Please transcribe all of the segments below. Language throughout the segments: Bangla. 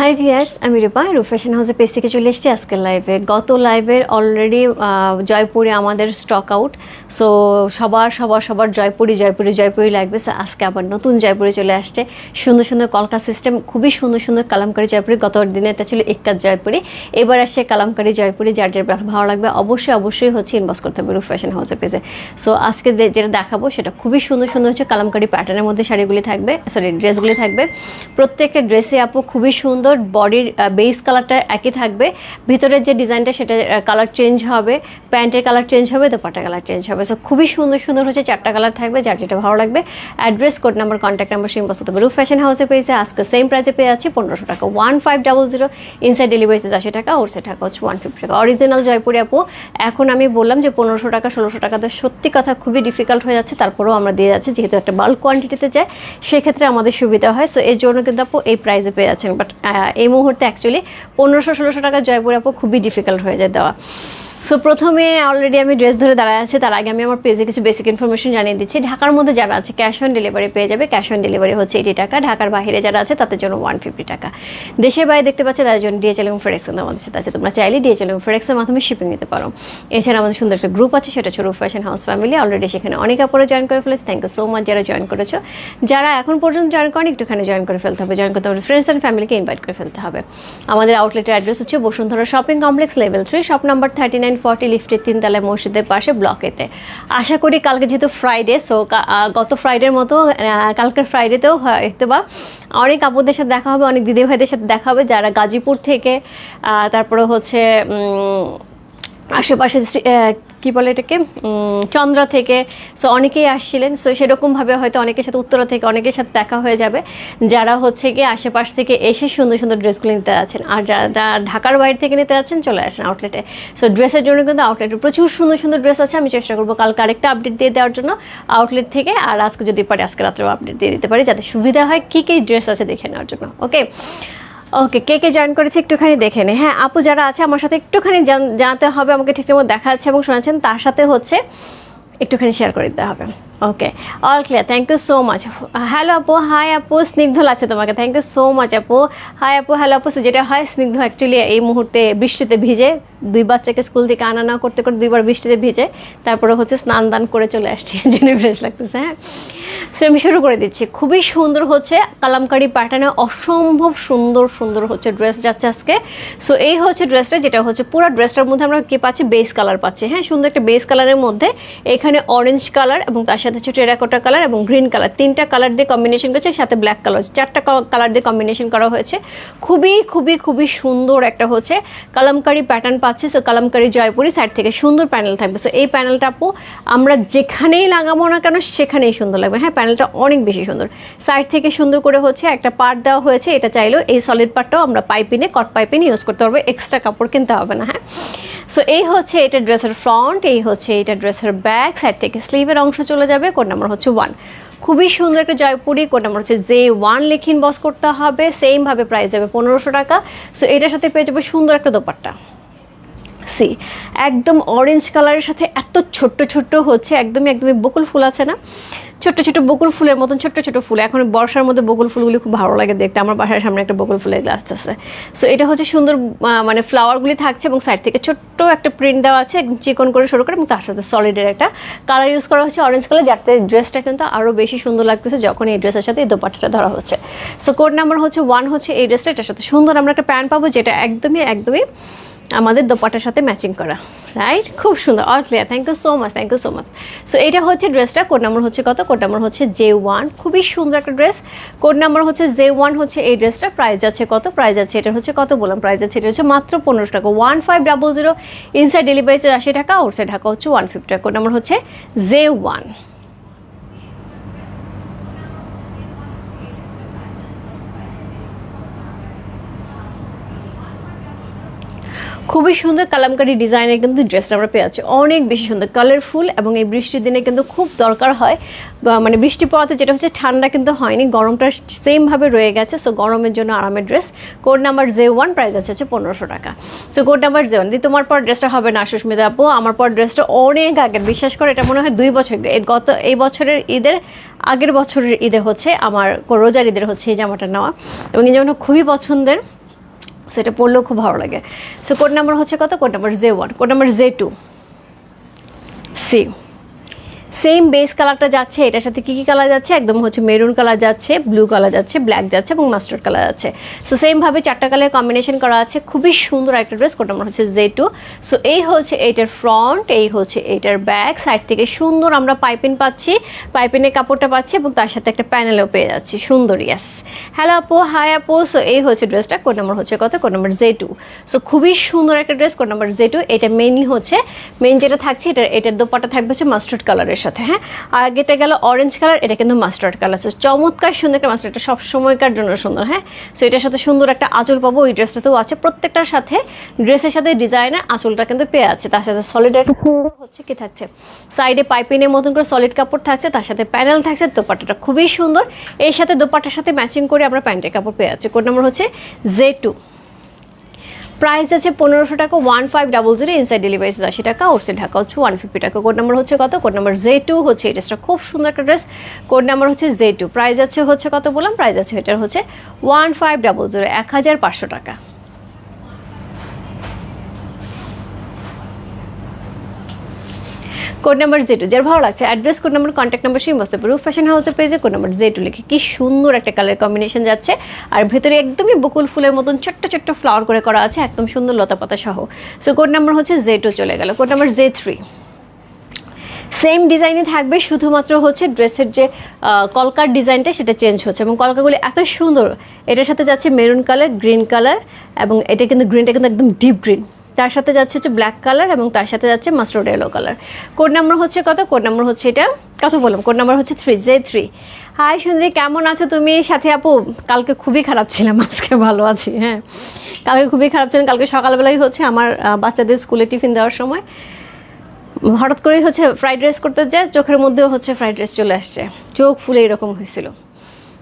হাই ভিয়ার্স আমি রূপা রূপ ফ্যাশন হাউসের পেজ থেকে চলে এসেছি আজকের লাইভে গত লাইভের অলরেডি জয়পুরে আমাদের স্টক আউট সো সবার সবার সবার জয়পুরি জয়পুরি জয়পুরি লাগবে। সো আজকে আবার নতুন জয়পুরে চলে আসছে। সুন্দর সুন্দর কলকা সিস্টেম খুবই সুন্দর সুন্দর কালামকারি জয়পুরি। গত দিনে এটা ছিল একাত জয়পুরি। এবার আসছে কালামকারি জয়পুরি, যার যার ভালো লাগবে, অবশ্যই অবশ্যই হচ্ছে ইনবক্স করতে হবে রূপ ফ্যাশন হাউসের পেজে সো আজকে যেটা দেখাবো, সেটা খুবই সুন্দর সুন্দর হচ্ছে কালামকারি প্যাটার্নের মধ্যে শাড়িগুলি থাকবে সরি ড্রেসগুলি থাকবে। প্রত্যেকটা ড্রেসে আপু খুবই সুন্দর বডির বেস কালারটা একই থাকবে। ভিতরের যে ডিজাইনটা সেটা কালার চেঞ্জ হবে। প্যান্টের কালার চেঞ্জ হবে, দোপাট্টা কালার চেঞ্জ হবে। সো খুবই সুন্দর সুন্দর হচ্ছে চারটা কালার থাকবে, যার যেটা ভালো লাগবে। Address code number contact number SIM বসাতে হবে রূপ ফ্যাশন হাউসে পেয়েছে, আজকে সেম প্রাইসে পেয়ে যাচ্ছে, পনেরোশো টাকা। One five double zero inside delivery charge আশি টাকা ওর টাকা হচ্ছে ওয়ান ফিফটি টাকা। অরিজিনাল জয়পুরি আপু, এখন আমি বললাম যে পনেরোশো টাকা, ষোলোশো টাকাতে সত্যি কথা খুবই ডিফিকাল্ট হয়ে যাচ্ছে, তারপরেও আমরা দিয়ে যাচ্ছি, যেহেতু একটা বাল্ক কোয়ান্টিটিতে যায়, সেক্ষেত্রে আমাদের সুবিধা হয়। সো এর জন্য কিন্তু আপু এই প্রাইসে পেয়ে যাচ্ছেন বাট এই মুহূর্তে অ্যাকচুয়ালি পনেরোশো ষোলোশো টাকা জয়পুর আপু খুবই ডিফিকাল্ট হয়ে যায় দেওয়া। সো প্রথমে অলরেডি আমি ড্রেস ধরে দাঁড়ায় আছি, তার আগে আমি আমার পেজে কিছু বেসিক ইনফরমেশন জানিয়ে দিচ্ছি। ঢাকার মধ্যে যারা আছে ক্যাশ অন ডেলিভারি পেয়ে যাবে। ক্যাশ অন ডেলিভারি হচ্ছে এইটি টাকা। ঢাকার বাইরে যারা আছে, তাদের জন্য ওয়ান ফিফটি টাকা। দেশের বাইরে দেখতে পাচ্ছে, তাদের জন্য ডিএচএল এবং ফেডেক্স আমাদের সাথে আছে। তোমরা চাইলে ডিএচএল এবং ফেডেক্সের মাধ্যমে শিপিং নিতে পারো। এছাড়া আমাদের সুন্দর একটা গ্রুপ আছে, সেটা রূপ ফ্যাশন হাউস ফ্যামিলি অলরেডি সেখানে অনেক আপুরে জয়েন করে ফেলেছে। থ্যাংক ইউ সো মাচ যারা জয়েন করেছ। যারা এখন পর্যন্ত জয়েন করেন, একটুখানি জয়েন করে ফেলতে হবে। জয়েন করতে হবে ফ্রেন্ডস অ্যান্ড ফ্যামিলিকে ইনভাইট করে ফেলতে হবে। আমাদের আউটলেটের অ্যাড্রেস হচ্ছে Bashundhara shopping complex level three shop number thirty nine forty লিফটের তিনতলায় মসজিদের পাশে ব্লকেতে আশা করি কালকে যেহেতু ফ্রাইডে সো গত ফ্রাইডের মতো কালকের ফ্রাইডেতেও হয়তো বা অনেক আপুদের সাথে দেখা হবে, অনেক দিদি ভাইদের সাথে দেখা হবে, যারা গাজীপুর থেকে তারপরে হচ্ছে আশেপাশে কি বলে এটাকে? চন্দ্রা থেকে সো অনেকেই আসছিলেন সো সেরকমভাবে হয়তো অনেকের সাথে উত্তরা থেকে অনেকের সাথে দেখা হয়ে যাবে। যারা হচ্ছে গিয়ে আশেপাশ থেকে এসে সুন্দর সুন্দর ড্রেসগুলো নিতে আছেন। আর যারা ঢাকার বাইরে থেকে নিতে আছেন, চলে আসেন আউটলেটে সো ড্রেসের জন্য কিন্তু আউটলেটে প্রচুর সুন্দর সুন্দর ড্রেস আছে, আমি চেষ্টা করব কালকে আরেকটা আপডেট দিয়ে দেওয়ার জন্য আউটলেট থেকে। আর আজকে যদি পারি, আজকে রাত্রেও আপডেট দিয়ে দিতে পারি, যাতে সুবিধা হয় কী কী ড্রেস আছে দেখে নেওয়ার জন্য। ওকে ওকে কে কে জয়েন করেছে একটুখানি দেখে নে। হ্যাঁ আপু যারা আছে, আমার সাথে একটুখানি জান- জানাতে হবে, আমাকে ঠিকঠাক দেখা যাচ্ছে এবং শোনাচ্ছেন, তার সাথে হচ্ছে একটুখানি শেয়ার করে দিতে হবে। Okay all clear thank you so much hello আপু হাই আপু স্নিগ্ধ লাগছে তোমাকে. থ্যাংক ইউ সো মাচ আপু হাই আপু হ্যালো আপু যেটা হয় স্নিগ্ধ অ্যাকচুয়ালি এই মুহূর্তে বৃষ্টিতে ভিজে, দুই বাচ্চাকে স্কুল থেকে আনা না করতে করতে দুইবার বৃষ্টিতে ভিজে, তারপরে হচ্ছে স্নান দান করে চলে আসছি। জেনে ফ্রেশ লাগতেছে হ্যাঁ? সো আমি শুরু করে দিচ্ছি। খুবই সুন্দর হচ্ছে কালামকারি প্যাটার্নে অসম্ভব সুন্দর সুন্দর হচ্ছে ড্রেস যাচ্ছে আজকে। সো এই হচ্ছে ড্রেসটা যেটা হচ্ছে পুরো ড্রেসটার মধ্যে আমরা কি পাচ্ছি? বেস কালার পাচ্ছি হ্যাঁ? সুন্দর একটা বেস কালারের মধ্যে এখানে অরেঞ্জ কালার এবং তার সাথে হচ্ছে টেরাকোটা কালার এবং গ্রিন কালার তিনটা কালার দিয়ে কম্বিনেশন করেছে, সাথে ব্ল্যাক কালার চারটা কালার দিয়ে কম্বিনেশন করা হয়েছে। খুবই খুবই খুবই সুন্দর একটা হচ্ছে কালামকারি প্যাটার্ন পাচ্ছে। সো কালামকারি জয়পুরি সাইড থেকে সুন্দর প্যানেল থাকবে। সো এই প্যানেলটা আপু, আমরা যেখানেই লাগাবো না কেন, সেখানেই সুন্দর লাগবে। হ্যাঁ প্যানেলটা অনেক বেশি সুন্দর। সাইড থেকে সুন্দর করে হচ্ছে একটা পার্ট দেওয়া হয়েছে। এটা চাইলেও এই সলিড পার্টটাও আমরা পাইপিনে কট পাইপিনে ইউজ করতে পারব। এক্সট্রা কাপড় কিনতে হবে না হ্যাঁ? সো এই হচ্ছে এটা ড্রেসের ফ্রন্ট এই হচ্ছে এটা ড্রেসের ব্যাক সাইড থেকে স্লিভের অংশ চলে যাবে কোড নাম্বার হচ্ছে ওয়ান খুবই সুন্দর একটা জয়পুরি কোড নাম্বার হচ্ছে জে ওয়ান লেখিন বস করতে হবে সেমভাবে প্রাইস যাবে পনেরোশো টাকা। সো এটার সাথে পেয়ে যাবে সুন্দর একটা দোপাট্টা। সি। একদম অরেঞ্জ কালারের সাথে এত ছোট্ট ছোট্ট হচ্ছে, একদমই একদমই বকুল ফুল আছে না? ছোট্ট ছোট বকুল ফুলের মতন ছোট্ট ছোট ফুল। এখন বর্ষার মধ্যে বকুল ফুলগুলি খুব ভালো লাগে দেখতে। আমার বাসার সামনে একটা বকুল ফুলের গাছ আছে। সো এটা হচ্ছে সুন্দর মানে ফ্লাওয়ারগুলি থাকছে এবং সাইড থেকে ছোট্ট একটা প্রিন্ট দেওয়া আছে চিকন করে শুরু করে এবং তার সাথে সলিডের একটা কালার ইউজ করা হচ্ছে। অরেঞ্জ কালার যাতে ড্রেসটা কিন্তু আরও বেশি সুন্দর লাগতেছে যখন এই ড্রেসের সাথে এই দোপাট্টাটা ধরা হচ্ছে। সো কোড নাম্বার হচ্ছে ওয়ান হচ্ছে এই ড্রেসটা এটার সাথে সুন্দর আমরা একটা প্যান্ট পাবো যেটা একদমই একদমই আমাদের দোপাটার সাথে ম্যাচিং করা রাইট খুব সুন্দর all clear thank you so much thank you so much so এটা হচ্ছে ড্রেসটা কোড নাম্বার হচ্ছে কত? কোড নাম্বার হচ্ছে জে ওয়ান খুবই সুন্দর একটা ড্রেস কোড নাম্বার হচ্ছে জে ওয়ান হচ্ছে এই ড্রেসটা প্রাইস যাচ্ছে কত? প্রাইস যাচ্ছে, এটা হচ্ছে কত বললাম? প্রাইস যাচ্ছে, এটা হচ্ছে মাত্র পনেরোশো টাকা। One five double zero inside delivery আশি টাকা আউটসাইড ঢাকা হচ্ছে ওয়ান ফিফটি টাকা। কোড নাম্বার হচ্ছে জে ওয়ান খুবই সুন্দর কালামকারি ডিজাইনের কিন্তু ড্রেসটা আমরা পেয়ে যাচ্ছি। অনেক বেশি সুন্দর কালারফুল এবং এই বৃষ্টির দিনে কিন্তু খুব দরকার হয়। মানে বৃষ্টি পড়াতে যেটা হচ্ছে ঠান্ডা কিন্তু হয়নি, গরমটা সেমভাবে রয়ে গেছে। সো গরমের জন্য আরামের dress code number J one price আছে হচ্ছে পনেরোশো টাকা। So code number J one তোমার পর ড্রেসটা হবে না, সুস্মিতা আপু। আমার পর ড্রেসটা অনেক আগের। বিশ্বাস করে, এটা মনে হয় দুই বছর গত, এই বছরের ঈদের, আগের বছরের ঈদে হচ্ছে আমার, রোজার ঈদের হচ্ছে এই জামাটা নেওয়া। এবং এই জামাটা খুবই পছন্দের। সো এটা পড়লেও খুব ভালো লাগে। সো কোড নাম্বার হচ্ছে কত? Code number J one code number J two see same base কালারটা যাচ্ছে, এটার সাথে কী কী কালার যাচ্ছে? একদম হচ্ছে মেরুন কালার যাচ্ছে ব্লু কালার যাচ্ছে ব্ল্যাক যাচ্ছে এবং মাস্টার্ড কালার যাচ্ছে। সো সেমভাবে চারটা কালার কম্বিনেশন করা আছে। খুবই সুন্দর একটা ড্রেস কোনটা আমার হচ্ছে জে টু সো এই হচ্ছে এইটার ফ্রন্ট এই হচ্ছে এইটার ব্যাক সাইড থেকে সুন্দর আমরা পাইপিং পাচ্ছি পাইপিনের কাপড়টা পাচ্ছি এবং তার সাথে একটা প্যানেলও পেয়ে যাচ্ছি। সুন্দর ইয়াস হ্যালো আপু হাই আপু। সো এই হচ্ছে ড্রেসটা কোড নাম্বার হচ্ছে কত? Code number J two so খুবই সুন্দর একটা dress code number J two এটা মেইনলি হচ্ছে মেইন যেটা থাকছে এটা এটার দোপাটা থাকবে হচ্ছে মাস্টার্ড কালারের সাথে হ্যাঁ? আগেটা গেল অরেঞ্জ কালার এটা কিন্তু মাস্টার্ড কালার সো চমৎকার সুন্দর একটা মাস্টার্ড এটা সব সময়কার জন্য সুন্দর হ্যাঁ? সো এটার সাথে সুন্দর একটা আঁচল পাবো, ওই ড্রেসটাতেও আছে। প্রত্যেকটার সাথে ড্রেসের সাথে ডিজাইনের আঁচলটা কিন্তু পেয়ে আছে। তার সাথে সলিড একটা সুন্দর হচ্ছে কি থাকছে? সাইডে পাইপিনের মতন করে সলিড কাপড় থাকছে, তার সাথে প্যানেল থাকছে, দোপাট্টাটা খুবই সুন্দর। এর সাথে দোপাট্টার সাথে ম্যাচিং করে আমরা প্যান্টের কাপড় পেয়ে যাচ্ছি কোড নাম্বার হচ্ছে জে টু প্রাইস আছে পনেরোশো টাকা one five double zero inside deliveries আশি টাকা ওরসে ঢাকা হচ্ছে ওয়ান ফিফটি টাকা। কোড নাম্বার হচ্ছে কত? কোড নাম্বার জে টু হচ্ছে এই ড্রেসটা খুব সুন্দর একটা dress code number J two to price আছে হচ্ছে কত বললাম? প্রাইস আছে এটার হচ্ছে ওয়ান ফাইভ ডাবল জিরো এক হাজার পাঁচশো টাকা। কোড নাম্বার জে টু যার ভালো লাগছে address code number contact number সেই মস্ত রূপ ফ্যাশন হাউসের পেজে কোড নাম্বার জে টু লিখে কি সুন্দর একটা কালার কম্বিনেশন যাচ্ছে। আর ভেতরে একদমই বকুল ফুলের মতন ছোট্ট ছোট্ট ফ্লাওয়ার করে করা আছে, একদম সুন্দর লতা পাতা সহ। সো কোড নাম্বার হচ্ছে জে টু চলে গেল। Code number J three same ডিজাইনে থাকবে, শুধুমাত্র হচ্ছে ড্রেসের যে কলকার ডিজাইনটা সেটা চেঞ্জ হচ্ছে এবং কলকাগুলি এত সুন্দর। এটার সাথে যাচ্ছে মেরুন কালার গ্রিন কালার এবং এটা কিন্তু গ্রিনটা কিন্তু একদম ডিপ গ্রিন তার সাথে যাচ্ছে হচ্ছে ব্ল্যাক কালার এবং তার সাথে যাচ্ছে mustard yellow colour code number হচ্ছে কত? কোড নাম্বার হচ্ছে এটা, কত বললাম? কোড নাম্বার হচ্ছে থ্রি জে থ্রি হাই সুন্দরী কেমন আছো তুমি? সাথে আপু, কালকে খুবই খারাপ ছিলাম, আজকে ভালো আছি হ্যাঁ। কালকে খুবই খারাপ ছিলাম, কালকে সকালবেলায় হচ্ছে আমার বাচ্চাদের স্কুলে টিফিন দেওয়ার সময়। হঠাৎ করেই হচ্ছে ফ্রাইড রাইস করতে যায়, চোখের মধ্যেও হচ্ছে ফ্রাইড রাইস চলে আসছে। চোখ ফুলে এরকম হয়েছিল।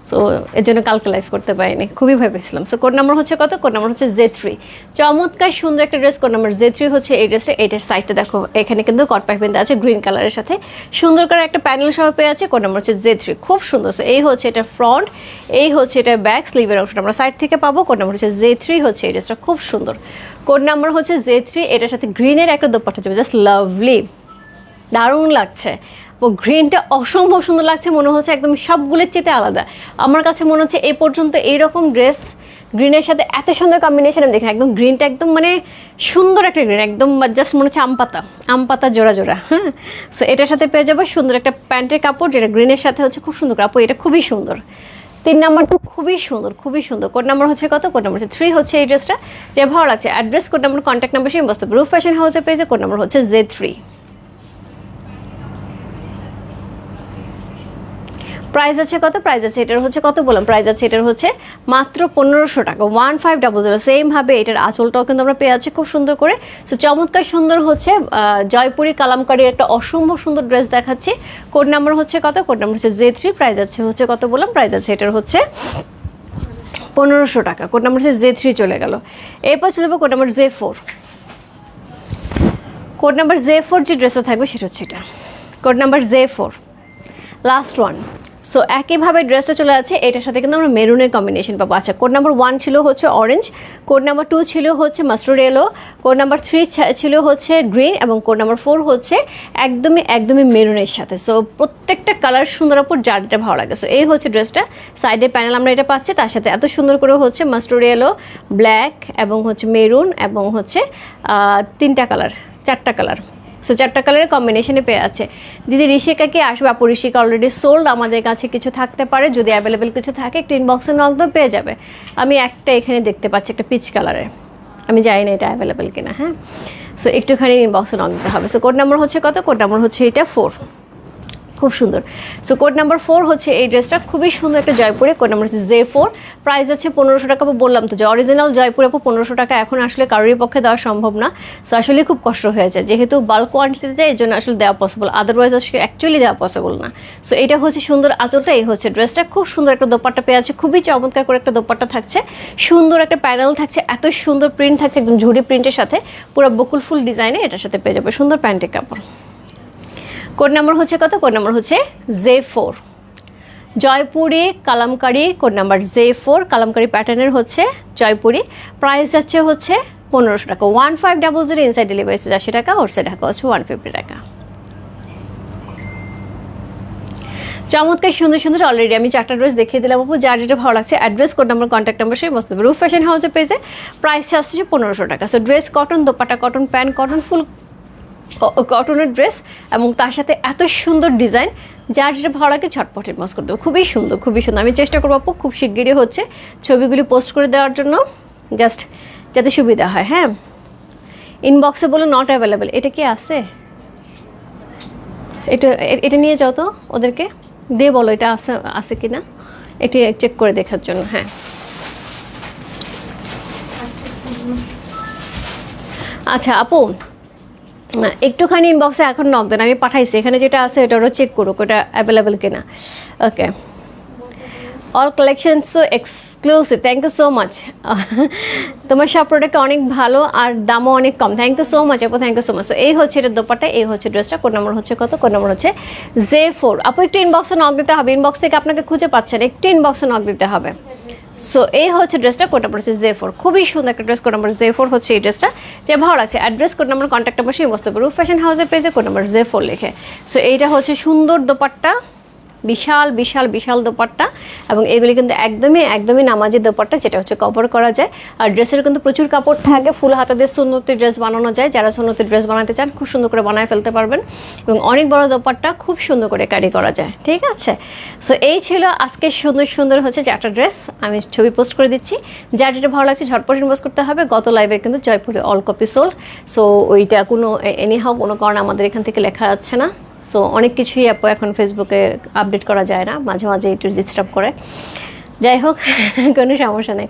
সো এর জন্য কালকে লাইভ করতে পারিনি। খুবই ভয় পেয়েছিলাম। সো কোড নাম্বার হচ্ছে কত? কোড নাম্বার হচ্ছে জে থ্রি চমৎকার, সুন্দর একটা dress code number J three হচ্ছে এই ড্রেসটা এইটার সাইডটা দেখো, এখানে কিন্তু কট পাইপিন দেওয়া আছে গ্রিন কালারের সাথে। সুন্দর করে একটা প্যানেল সহ পেয়ে আছে কোড নাম্বার হচ্ছে জে থ্রি খুব সুন্দর। সো এই হচ্ছে এটা ফ্রন্ট এই হচ্ছে এটা ব্যাক স্লিভের অংশটা আমরা সাইড থেকে পাবো। কোড নাম্বার হচ্ছে জে থ্রি হচ্ছে এই ড্রেসটা খুব সুন্দর। কোড নাম্বার হচ্ছে জে থ্রি এটার সাথে গ্রিনের একটা দোপাট্টা যাবে। জাস্ট লাভলি দারুণ লাগছে। গ্রিনটা অসম্ভব সুন্দর লাগছে, মনে হচ্ছে একদম সবগুলোর চেতে আলাদা। আমার কাছে মনে হচ্ছে এই পর্যন্ত এইরকম ড্রেস গ্রিনের সাথে এত সুন্দর কম্বিনেশন আমি দেখি একদম গ্রিনটা একদম মানে সুন্দর একটা গ্রিন, একদম জাস্ট মনে হচ্ছে আম পাতা আম পাতা জোড়া জোড়া হ্যাঁ? সো এটার সাথে পেয়ে যাব সুন্দর একটা প্যান্টের কাপড়, যেটা গ্রিনের সাথে হচ্ছে খুব সুন্দর কাপড়, এটা খুবই সুন্দর। তিন নাম্বারটা খুবই সুন্দর খুবই সুন্দর। কোড নাম্বার হচ্ছে কত? কোড নাম্বার হচ্ছে থ্রি হচ্ছে এই ড্রেসটা, যে ভালো লাগছে। Address code number contact number, সেই বস্তু রুফ ফ্যাশন হাউসের পেজে কোড নাম্বার হচ্ছে জে থ্রি প্রাইস আছে কত? প্রাইস আছে এটার হচ্ছে কত বললাম? প্রাইস আছে এটার হচ্ছে মাত্র পনেরোশো টাকা। ওয়ান ফাইভ ডাবল জিরো সেমভাবে এটার আঁচলটাও কিন্তু আমরা পেয়ে আছি খুব সুন্দর করে। সো চমৎকার সুন্দর হচ্ছে জয়পুরি কালামকারীর একটা অসম্ভব সুন্দর ড্রেস দেখাচ্ছি। কোড নাম্বার হচ্ছে কত? কোড নাম্বার হচ্ছে জে থ্রি প্রাইস আছে হচ্ছে কত বললাম? প্রাইস আছে এটার হচ্ছে পনেরোশো টাকা। কোড নাম্বার হচ্ছে জে থ্রি চলে গেল। এরপর চলে যাব code number J four code number J four যে ড্রেসটা থাকবে সেটা হচ্ছে এটা। Code number J four last one so একইভাবে ড্রেসটা চলে আছে এটার সাথে কিন্তু আমরা মেরুনের কম্বিনেশন পাবো। আচ্ছা কোড নাম্বার ওয়ান ছিল হচ্ছে অরেঞ্জ কোড নাম্বার টু ছিল হচ্ছে মাস্টার্ড এলো কোড নাম্বার থ্রি ছিল হচ্ছে গ্রিন এবং কোড নাম্বার ফোর হচ্ছে একদমই একদমই মেরুনের সাথে। সো প্রত্যেকটা কালার সুন্দর উপর যার যেটা ভালো লাগে। সো এই হচ্ছে ড্রেসটা সাইডের প্যানেল আমরা এটা পাচ্ছি। তার সাথে এত সুন্দর করে হচ্ছে মাস্টার্ড এলো ব্ল্যাক এবং হচ্ছে মেরুন এবং হচ্ছে তিনটা কালার চারটা কালার সো চারটা কালারের কম্বিনেশনে পেয়ে আছে। দিদি ঋষিকা কি আসবে, আপু ঋষিকা অলরেডি সোল্ড আমাদের কাছে কিছু থাকতে পারে, যদি অ্যাভেলেবেল কিছু থাকে, একটু ইনবক্সে দিয়ে পেয়ে যাবে। আমি একটা এখানে দেখতে পাচ্ছি, একটা পিচ কালারের আমি জানি না এটা অ্যাভেলেবেল কিনা হ্যাঁ? সো একটুখানি ইনবক্সে নক দিতে হবে। সো কোড নাম্বার হচ্ছে কত? কোড নাম্বার হচ্ছে এটা ফোর খুব সুন্দর। সো কোড নাম্বার ফোর হচ্ছে এই ড্রেসটা খুবই সুন্দর একটা জয়পুরে। কোড নাম্বার হচ্ছে জে ফোর প্রাইস আছে পনেরোশো টাকা বললাম তো যে অরিজিনাল জয়পুরে, আপু, পনেরোশো টাকা এখন আসলে কারোরই পক্ষে দেওয়া সম্ভব না। সো আসলে খুব কষ্ট হয়েছে যেহেতু বাল্ক কোয়ান্টিটিতে যায় এই জন্য আসলে দেওয়া পসিবল আদারওয়াইজ আসলে অ্যাকচুয়ালি দেওয়া পসিবল না। সো এটা হচ্ছে সুন্দর আঁচলটা, এই হচ্ছে ড্রেসটা খুব সুন্দর একটা দোপাট্টা পেয়ে আছে খুবই চমৎকার করে একটা দোপাট্টা থাকছে। সুন্দর একটা প্যানেল থাকছে। এত সুন্দর প্রিন্ট থাকছে, একদম ঝুড়ি প্রিন্টের সাথে। পুরো বকুল ফুল ডিজাইনে এটার সাথে পেয়ে যাবে। সুন্দর প্যান্টের কাপড়। কোড নাম্বার হচ্ছে কত? কোড নাম্বার হচ্ছে J four Jaipuri kalamkari code number J four kalamkari প্যাটার্নের হচ্ছে জয়পুরি। প্রাইস যাচ্ছে হচ্ছে পনেরোশো টাকা। One five double zero inside delivery আশি টাকা হোলসেল ঢাকা হচ্ছে ওয়ান ফিফটি টাকা। চমৎকার, সুন্দর সুন্দর অলরেডি আমি চারটা ড্রেস দেখিয়ে দিলাম আপু। যার যেটা ভালো লাগছে address code number contact number সেই মস্ত রুফ ফ্যাশন হাউসে পেজে প্রাইস আসছে পনেরোশো টাকা। So dress cotton dupatta cotton pant cotton full কটনের ড্রেস এবং তার সাথে এত সুন্দর ডিজাইন, যার যেটা ভালো লাগে ঝটপট ইনবক্স করে দেবো। খুবই সুন্দর খুবই সুন্দর। আমি চেষ্টা করব আপু, খুব শিগগিরই হচ্ছে। ছবিগুলি পোস্ট করে দেওয়ার জন্য জাস্ট যাতে সুবিধা হয় হ্যাঁ? ইনবক্সে বলো নট অ্যাভেলেবেল এটা কি আছে? এটা এটা নিয়ে যাও তো ওদেরকে। দিয়ে বলো, এটা আছে আছে কি না এটি চেক করে দেখার জন্য হ্যাঁ। আচ্ছা আপু একটুখানি ইনবক্সে এখন নক দেন, আমি পাঠাইছি। এখানে যেটা আছে, এটা ওরা চেক করুক, ওটা অ্যাভেলেবেল কিনা। Okay all collection so exclusive thank you so much তোমার সব প্রোডাক্ট অনেক ভালো, আর দামও অনেক কম। থ্যাংক ইউ সো মাচ আপু থ্যাংক ইউ সো মাচ এই হচ্ছে এটা দোপাটা এই হচ্ছে ড্রেসটা কোন নম্বর হচ্ছে কত? কোন নম্বর হচ্ছে জে ফোর আপু, একটু ইনবক্সে নক দিতে হবে। ইনবক্স থেকে আপনাকে খুঁজে পাচ্ছেন, একটু ইনবক্সে নক দিতে হবে। সো এই হচ্ছে ড্রেসটা কোড নাম্বার হচ্ছে জে ফোর খুবই সুন্দর একটা dress code number J four হচ্ছে এই ড্রেসটা যে ভালো লাগছে। Address code number contact number সেই মস্ত ফ্যাশন হাউসের পেজে কোড নাম্বার জে ফোর লিখে। সো এইটা হচ্ছে সুন্দর দোপাট্টা। বিশাল বিশাল বিশাল দোপাট্টা এবং এগুলি কিন্তু একদমই একদমই নামাজি দোপাট্টা, যেটা হচ্ছে কভার করা যায়। আর ড্রেসের কিন্তু প্রচুর কাপড় থাকে। ফুল হাতা দিয়ে সুন্নতি ড্রেস বানানো যায়। যারা সুন্নতি ড্রেস বানাতে চান, খুব সুন্দর করে বানায় ফেলতে পারবেন এবং অনেক বড় দোপাট্টা খুব সুন্দর করে ক্যারি করা যায়। ঠিক আছে? সো এই ছিল আজকে সুন্দর সুন্দর হচ্ছে চারটা ড্রেস আমি ছবি পোস্ট করে দিচ্ছি। যার যেটা ভালো লাগছে, ঝটপট ইনভেস্ট করতে হবে। গত লাইভে কিন্তু জয়পুরে অল কপি সোল্ড সো ওইটা কোনো এনিহাও কোনো কারণে আমাদের এখান থেকে লেখা যাচ্ছে না। সো অনেক কিছুই আপু এখন ফেসবুকে আপডেট করা যায় না। মাঝে মাঝে একটু ডিস্টার্ব করে। যাই হোক, কোনো সমস্যা নেই।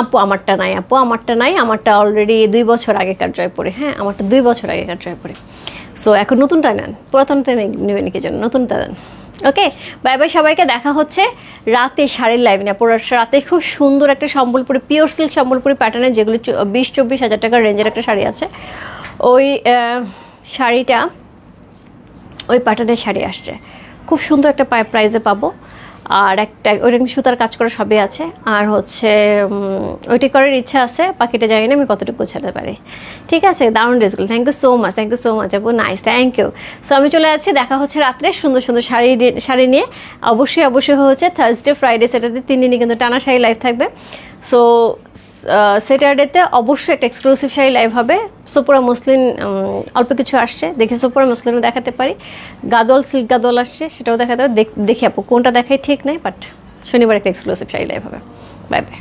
আপু, আমারটা নাই, আপু, আমারটা নাই। আমারটা অলরেডি দুই বছর আগেকার জয়পুরে। হ্যাঁ আমারটা দুই বছর আগেকার জয়পুরে। সো এখন নতুনটা নেন। পুরাতনটা নেবেন কি জন্য নতুনটা নেন ওকে বাই বাই সবাইকে। দেখা হচ্ছে রাতে শাড়ির লাইভ নিয়ে। পুরো রাতে খুব সুন্দর একটা সম্বলপুরি পিওর সিল্ক সম্বলপুরি প্যাটার্নের যেগুলো বিশ, চব্বিশ হাজার টাকার রেঞ্জের একটা শাড়ি আছে। ওই শাড়িটা ওই প্যাটার্নের শাড়ি আসছে। খুব সুন্দর একটা প্রাইজে পাবো। আর একটা ওইটা কিন্তু সুতার কাজ করা সবই আছে। আর হচ্ছে ওইটি করার ইচ্ছা আছে পাখিটা জানি না, আমি কতটুকু গোছাতে পারি। ঠিক আছে, দারুণ ড্রেসগুলো thank you so much thank you so much আপু নাইস থ্যাংক ইউ সো আমি চলে যাচ্ছি, দেখা হচ্ছে রাত্রে সুন্দর সুন্দর শাড়ি শাড়ি নিয়ে। অবশ্যই অবশ্যই হচ্ছে থার্সডে ফ্রাইডে স্যাটারডে তিন দিনই কিন্তু টানা শাড়ি লাইভ থাকবে। সো স্যাটারডেতে অবশ্যই একটা এক্সক্লুসিভ শাড়ি লাইভ হবে। সোপোরা মুসলিন অল্প কিছু আসছে। দেখে সোপুরা মুসলিমও দেখাতে পারি। গাদল সিল্ক গাদল আসছে, সেটাও দেখাতে দেখি আপু, কোনটা দেখাই ঠিক নাই বাট শনিবার একটা এক্সক্লুসিভ শাড়ি লাইভ হবে। Bye bye